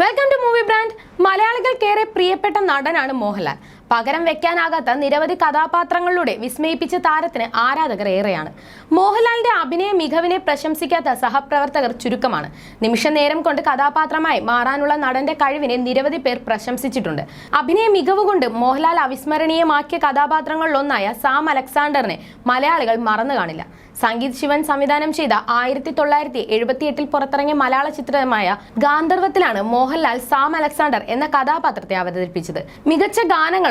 Welcome to movie brand മലയാളികൾക്കേറെ പ്രിയപ്പെട്ട നടനാണ് മോഹൻലാൽ. പകരം വെക്കാനാകാത്ത നിരവധി കഥാപാത്രങ്ങളിലൂടെ വിസ്മയിപ്പിച്ച താരത്തിന് ആരാധകർ ഏറെയാണ്. മോഹൻലാലിന്റെ അഭിനയ മികവിനെ പ്രശംസിക്കാത്ത സഹപ്രവർത്തകർ ചുരുക്കമാണ്. നിമിഷ നേരം കൊണ്ട് കഥാപാത്രമായി മാറാനുള്ള നടന്റെ കഴിവിനെ നിരവധി പേർ പ്രശംസിച്ചിട്ടുണ്ട്. അഭിനയ മികവ് കൊണ്ട് മോഹൻലാൽ അവിസ്മരണീയമാക്കിയ കഥാപാത്രങ്ങളിലൊന്നായ സാം അലക്സാണ്ടറിനെ മലയാളികൾ മറന്നു കാണില്ല. സംഗീത് ശിവൻ സംവിധാനം ചെയ്ത ആയിരത്തി തൊള്ളായിരത്തി എഴുപത്തിയെട്ടിൽ പുറത്തിറങ്ങിയ മലയാള ചിത്രമായ ഗാന്ധർവത്തിലാണ് മോഹൻലാൽ സാം അലക്സാണ്ടർ എന്ന കഥാപാത്രത്തെ അവതരിപ്പിച്ചത്. മികച്ച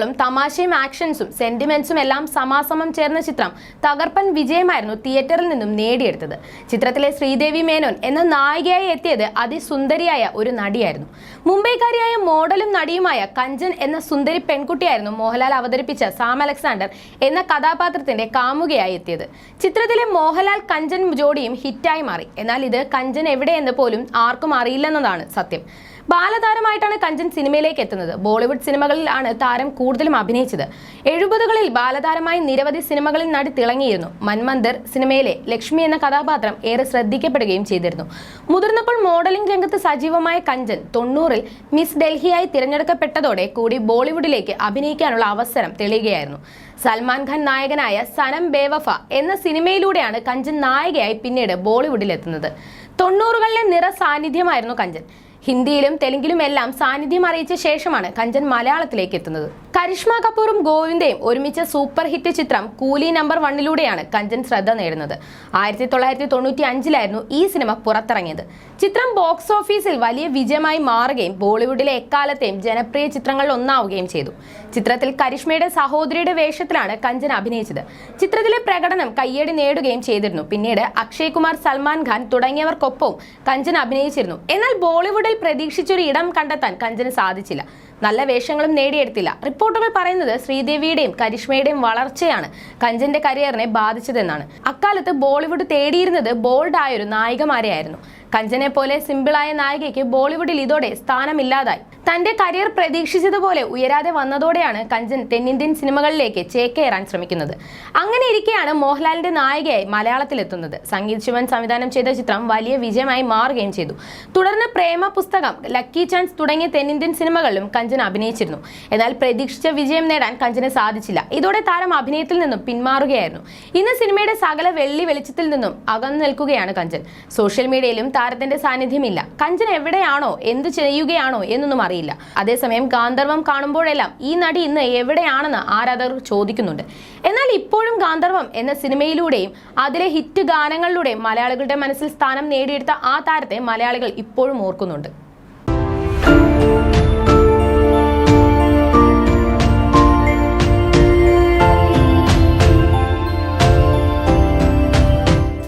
ഗാനങ്ങളും തമാശയും ആക്ഷൻസും സെന്റിമെന്റ്സും എല്ലാം സമാസമം ചേർന്ന ചിത്രം തകർപ്പൻ വിജയമായിരുന്നു തിയേറ്ററിൽ നിന്നും നേടിയെടുത്തത്. ചിത്രത്തിലെ ശ്രീദേവി മേനോൻ എന്ന നായികയായി എത്തിയത് അതിസുന്ദരിയായ ഒരു നടിയായിരുന്നു. മുംബൈക്കാരിയായ മോഡലും നടിയുമായ കഞ്ചൻ എന്ന സുന്ദരി പെൺകുട്ടിയായിരുന്നു മോഹൻലാൽ അവതരിപ്പിച്ച സാം അലക്സാണ്ടർ എന്ന കഥാപാത്രത്തിന്റെ കാമുകയായി എത്തിയത്. ചിത്രത്തിലെ മോഹൻലാൽ കഞ്ചൻ ജോഡിയും ഹിറ്റായി മാറി. എന്നാൽ ഇത് കഞ്ചൻ എവിടെയെന്ന് പോലും ആർക്കും അറിയില്ലെന്നതാണ് സത്യം. ബാലതാരമായിട്ടാണ് കഞ്ചൻ സിനിമയിലേക്ക് എത്തുന്നത്. ബോളിവുഡ് സിനിമകളിലാണ് താരം കൂടുതലും അഭിനയിച്ചത്. എഴുപതുകളിൽ ബാലതാരമായി നിരവധി സിനിമകളിൽ നടി തിളങ്ങിയിരുന്നു. മൻമന്ദർ സിനിമയിലെ ലക്ഷ്മി എന്ന കഥാപാത്രം ഏറെ ശ്രദ്ധിക്കപ്പെടുകയും ചെയ്തിരുന്നു. മുതിർന്നപ്പോൾ മോഡലിംഗ് രംഗത്ത് സജീവമായ കഞ്ചൻ തൊണ്ണൂറിൽ മിസ് ഡൽഹിയായി തിരഞ്ഞെടുക്കപ്പെട്ടതോടെ കൂടി ബോളിവുഡിലേക്ക് അഭിനയിക്കാനുള്ള അവസരം തെളിയുകയായിരുന്നു. സൽമാൻ ഖാൻ നായകനായ സനം ബേവഫ എന്ന സിനിമയിലൂടെയാണ് കഞ്ചൻ നായികയായി പിന്നീട് ബോളിവുഡിലെത്തുന്നത്. തൊണ്ണൂറുകളിലെ നിറ സാന്നിധ്യമായിരുന്നു കഞ്ചൻ. ഹിന്ദിയിലും തെലുങ്കിലും എല്ലാം സാന്നിധ്യം അറിയിച്ച ശേഷമാണ് കഞ്ചൻ മലയാളത്തിലേക്ക് എത്തുന്നത്. കരിഷ്മ കപൂറും ഗോവിന്ദയും ഒരുമിച്ച സൂപ്പർ ഹിറ്റ് ചിത്രം കൂലി നമ്പർ വണ്ണിലൂടെയാണ് കഞ്ചൻ ശ്രദ്ധ നേടുന്നത്. ആയിരത്തി തൊള്ളായിരത്തി തൊണ്ണൂറ്റി അഞ്ചിലായിരുന്നു ഈ സിനിമ പുറത്തിറങ്ങിയത്. ചിത്രം ബോക്സ് ഓഫീസിൽ വലിയ വിജയമായി മാറുകയും ബോളിവുഡിലെ എക്കാലത്തെയും ജനപ്രിയ ചിത്രങ്ങളിൽ ഒന്നാവുകയും ചെയ്തു. ചിത്രത്തിൽ കരിഷ്മയുടെ സഹോദരിയുടെ വേഷത്തിലാണ് കഞ്ചൻ അഭിനയിച്ചത്. ചിത്രത്തിലെ പ്രകടനം കയ്യടി നേടുകയും ചെയ്തിരുന്നു. പിന്നീട് അക്ഷയ് കുമാർ സൽമാൻ ഖാൻ തുടങ്ങിയവർക്കൊപ്പവും കഞ്ചൻ അഭിനയിച്ചിരുന്നു. എന്നാൽ ബോളിവുഡിൽ പ്രതീക്ഷിച്ചൊരു ഇടം കണ്ടെത്താൻ കഞ്ചന് സാധിച്ചില്ല. നല്ല വേഷങ്ങളും നേടിയെടുത്തില്ല. റിപ്പോർട്ടുകൾ പറയുന്നത് ശ്രീദേവിയുടെയും കരിഷ്മയുടെയും വളർച്ചയാണ് കഞ്ചന്റെ കരിയറിനെ ബാധിച്ചതെന്നാണ്. അക്കാലത്ത് ബോളിവുഡ് തേടിയിരുന്നത് ബോൾഡ് ആയൊരു നായികമാരെയായിരുന്നു. കഞ്ചനെ പോലെ സിമ്പിളായ നായികയ്ക്ക് ബോളിവുഡിൽ ഇതോടെ സ്ഥാനമില്ലാതായി. തന്റെ കരിയർ പ്രതീക്ഷിച്ചതുപോലെ ഉയരാതെ വന്നതോടെയാണ് കഞ്ചൻ തെന്നിന്ത്യൻ സിനിമകളിലേക്ക് ചേക്കേറാൻ ശ്രമിക്കുന്നത്. അങ്ങനെ ഇരിക്കെയാണ് മോഹൻലാലിന്റെ നായികയായി മലയാളത്തിലെത്തുന്നത്. സംഗീത് ശിവൻ സംവിധാനം ചെയ്ത ചിത്രം വലിയ വിജയമായി മാറുകയും ചെയ്തു. തുടർന്ന് പ്രേമ പുസ്തകം ലക്കി ചാൻസ് തുടങ്ങിയ തെന്നിന്ത്യൻ സിനിമകളിലും കഞ്ചൻ അഭിനയിച്ചിരുന്നു. എന്നാൽ പ്രതീക്ഷിച്ച വിജയം നേടാൻ കഞ്ചന് സാധിച്ചില്ല. ഇതോടെ താരം അഭിനയത്തിൽ നിന്നും പിന്മാറുകയായിരുന്നു. ഇന്ന് സിനിമയുടെ സകല വെള്ളി വെളിച്ചത്തിൽ നിന്നും അകന്നു നിൽക്കുകയാണ് കഞ്ചൻ. സോഷ്യൽ മീഡിയയിലും താരത്തിന്റെ സാന്നിധ്യമില്ല. കഞ്ചൻ എവിടെയാണോ എന്ത് ചെയ്യുകയാണോ എന്നൊന്നും അറിയില്ല. അതേസമയം ഗാന്ധർവം കാണുമ്പോഴെല്ലാം ഈ നടി ഇന്ന് എവിടെയാണെന്ന് ആരാധകർ ചോദിക്കുന്നുണ്ട്. എന്നാൽ ഇപ്പോഴും ഗാന്ധർവം എന്ന സിനിമയിലൂടെയും അതിലെ ഹിറ്റ് ഗാനങ്ങളിലൂടെയും മലയാളികളുടെ മനസ്സിൽ സ്ഥാനം നേടിയെടുത്ത ആ താരത്തെ മലയാളികൾ ഇപ്പോഴും ഓർക്കുന്നുണ്ട്.